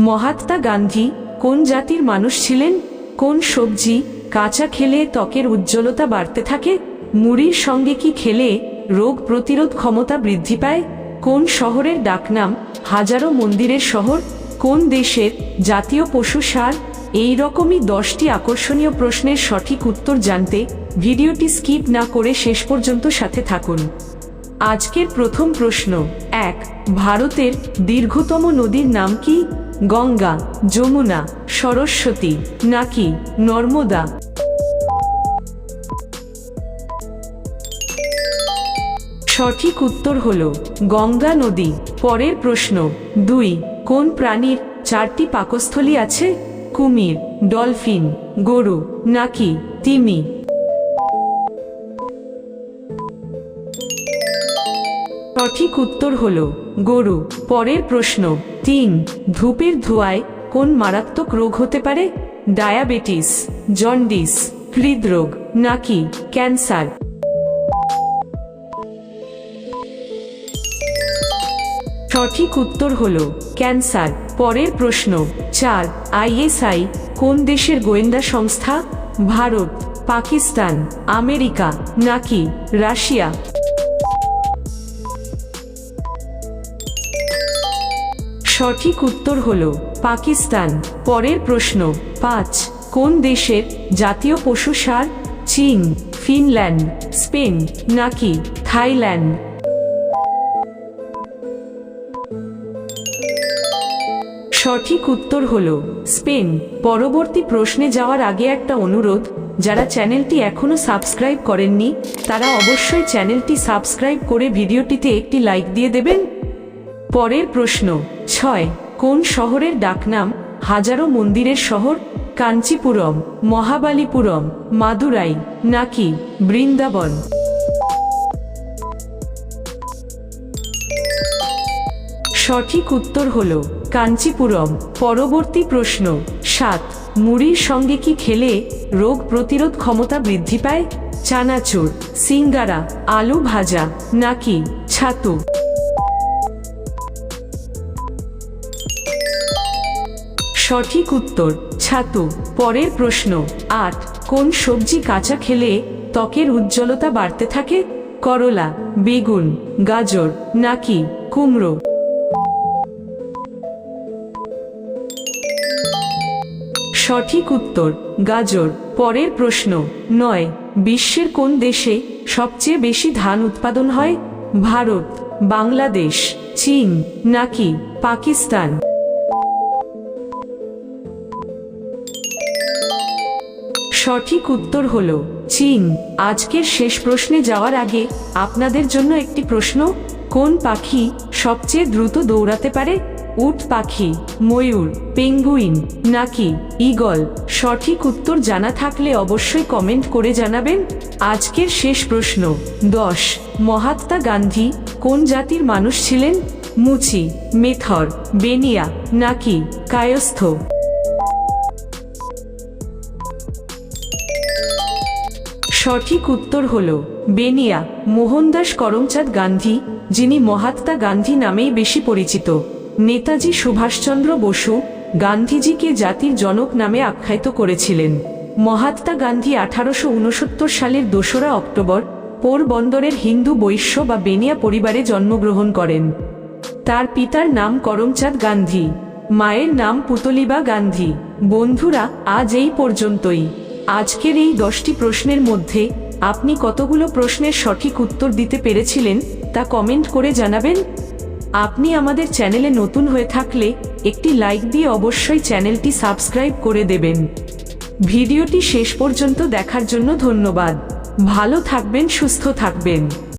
মহাত্মা গান্ধী কোন জাতির মানুষ ছিলেন? কোন সবজি কাঁচা খেলে ত্বকের উজ্জ্বলতা বাড়তে থাকে? মুড়ির সঙ্গে কি খেলে রোগ প্রতিরোধ ক্ষমতা বৃদ্ধি পায়? কোন শহরের ডাকনাম হাজারো মন্দিরের শহর? কোন দেশের জাতীয় পশু সার? এই রকমই দশটি আকর্ষণীয় প্রশ্নের সঠিক উত্তর জানতে ভিডিওটি স্কিপ না করে শেষ পর্যন্ত সাথে থাকুন। আজকের প্রথম প্রশ্ন, এক, ভারতের দীর্ঘতম নদীর নাম কি? গঙ্গা, যমুনা, সরস্বতী, নাকি নর্মদা? সঠিক উত্তর হল গঙ্গা নদী। পরের প্রশ্ন, দুই, কোন প্রাণীর চারটি পাকস্থলী আছে? কুমির, ডলফিন, গরু, নাকি তিমি? সঠিক উত্তর হল গরু। পরের প্রশ্ন তিন ধূপের ধোঁয়ায় কোন মারাত্মক রোগ হতে পারে? ডায়াবেটিস, জন্ডিস, হৃদরোগ, নাকি ক্যান্সার? সঠিক উত্তর হল ক্যান্সার। পরের প্রশ্ন, চার, আইএসআই কোন দেশের গোয়েন্দা সংস্থা? ভারত, পাকিস্তান, আমেরিকা, নাকি রাশিয়া? সঠিক উত্তর হল পাকিস্তান। পরের প্রশ্ন, পাঁচ, কোন দেশের জাতীয় পশু সার চীন, ফিনল্যান্ড, স্পেন, নাকি থাইল্যান্ড? সঠিক উত্তর হল স্পেন। পরবর্তী প্রশ্নে যাওয়ার আগে একটা অনুরোধ, যারা চ্যানেলটি এখনও সাবস্ক্রাইব করেননি, তারা অবশ্যই চ্যানেলটি সাবস্ক্রাইব করে ভিডিওটিতে একটি লাইক দিয়ে দেবেন। পরের প্রশ্ন ছয়, কোন শহরের ডাকনাম? হাজারো মন্দিরের শহর, কাঞ্চিপুরম, মহাবালিপুরম, মাদুরাই, নাকি বৃন্দাবন? সঠিক উত্তর হল, কাঞ্চিপুরম। পরবর্তী প্রশ্ন, সাত, মুড়ির সঙ্গে কি খেলে রোগ প্রতিরোধ ক্ষমতা বৃদ্ধি পায়? চানাচুর, সিঙ্গারা, আলু ভাজা, নাকি ছাতু? সঠিক উত্তর, ছাতু। পরের প্রশ্ন, আট, কোন সবজি কাঁচা খেলে ত্বকের উজ্জ্বলতা বাড়তে থাকে? করলা, বেগুন, গাজর, নাকি কুমড়ো? সঠিক উত্তর, গাজর। পরের প্রশ্ন, নয়, বিশ্বের কোন দেশে সবচেয়ে বেশি ধান উৎপাদন হয়? ভারত, বাংলাদেশ, চীন, নাকি পাকিস্তান? সঠিক উত্তর হল, চীন। আজকের শেষ প্রশ্নে যাওয়ার আগে আপনাদের জন্য একটি প্রশ্ন, কোন পাখি সবচেয়ে দ্রুত দৌড়াতে পারে? উট পাখি, ময়ূর, পেঙ্গুইন, নাকি ঈগল? সঠিক উত্তর জানা থাকলে অবশ্যই কমেন্ট করে জানাবেন। আজকের শেষ প্রশ্ন, দশ। মহাত্মা গান্ধী কোন জাতির মানুষ ছিলেন? মুচি, মেথর, বেনিয়া, নাকি কায়স্থ? সঠিক উত্তর হল, বেনিয়া, মোহনদাস করমচাঁদ গান্ধী, যিনি মহাত্মা গান্ধী নামেই বেশি পরিচিত। নেতাজি সুভাষচন্দ্র বসু, গান্ধীজিকে জাতির জনক নামে আখ্যায়িত করেছিলেন। মহাত্মা গান্ধী আঠারোশো উনসত্তর সালের দোসরা অক্টোবর পোরবন্দরের হিন্দু বৈশ্য বা বেনিয়া পরিবারে জন্মগ্রহণ করেন। তার পিতার নাম করমচাঁদ গান্ধী, মায়ের নাম পুতলিবা গান্ধী। বন্ধুরা, আজ এই পর্যন্তই। আজকের এই দশটি প্রশ্নের মধ্যে আপনি কতগুলো প্রশ্নের সঠিক উত্তর দিতে পেরেছিলেন তা কমেন্ট করে জানাবেন। আপনি আমাদের চ্যানেলে নতুন হয়ে থাকলে একটি লাইক দিয়ে অবশ্যই চ্যানেলটি সাবস্ক্রাইব করে দেবেন। ভিডিওটি শেষ পর্যন্ত দেখার জন্য ধন্যবাদ। ভালো থাকবেন, সুস্থ থাকবেন।